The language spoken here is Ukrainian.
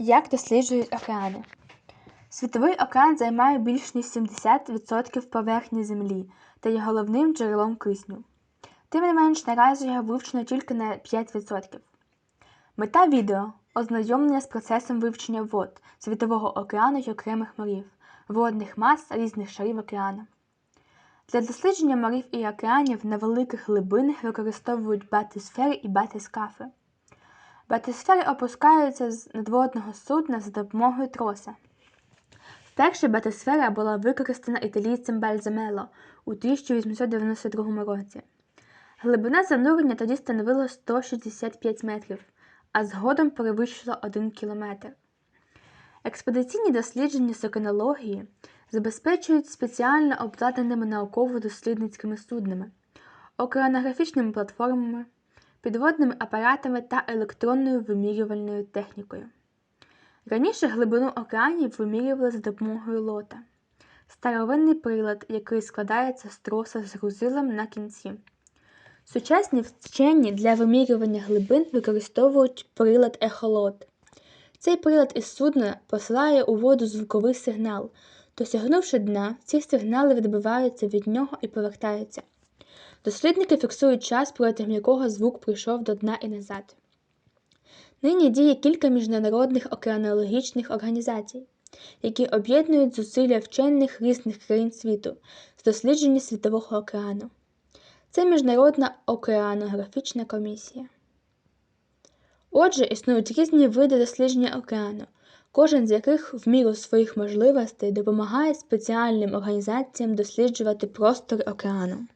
Як досліджують океани? Світовий океан займає більш ніж 70% поверхні Землі та є головним джерелом кисню. Тим не менш, наразі його вивчено тільки на 5%. Мета відео ознайомлення з процесом вивчення вод Світового океану й окремих морів, водних мас різних шарів океану. Для дослідження морів і океанів на великих глибинах використовують батисфери і батискафи. Батисфери опускаються з надводного судна за допомогою троса. Вперше батисфера була використана італійцем Бальзамело у 1892 році. Глибина занурення тоді становила 165 метрів, а згодом перевищила 1 кілометр. Експедиційні дослідження з океанології забезпечують спеціально обладнаними науково-дослідницькими суднами, океанографічними платформами, підводними апаратами та електронною вимірювальною технікою. Раніше глибину океанів вимірювали за допомогою лота старовинний прилад, який складається з троса з грузилом на кінці. Сучасні вчені для вимірювання глибин використовують прилад ехолот. Цей прилад із судна посилає у воду звуковий сигнал. Досягнувши дна, ці сигнали відбиваються від нього і повертаються. Дослідники фіксують час, протягом якого звук прийшов до дна і назад. Нині діє кілька міжнародних океанологічних організацій, які об'єднують зусилля вчених різних країн світу з дослідження Світового океану. Це Міжнародна океанографічна комісія. Отже, існують різні види дослідження океану, кожен з яких в міру своїх можливостей допомагає спеціальним організаціям досліджувати простори океану.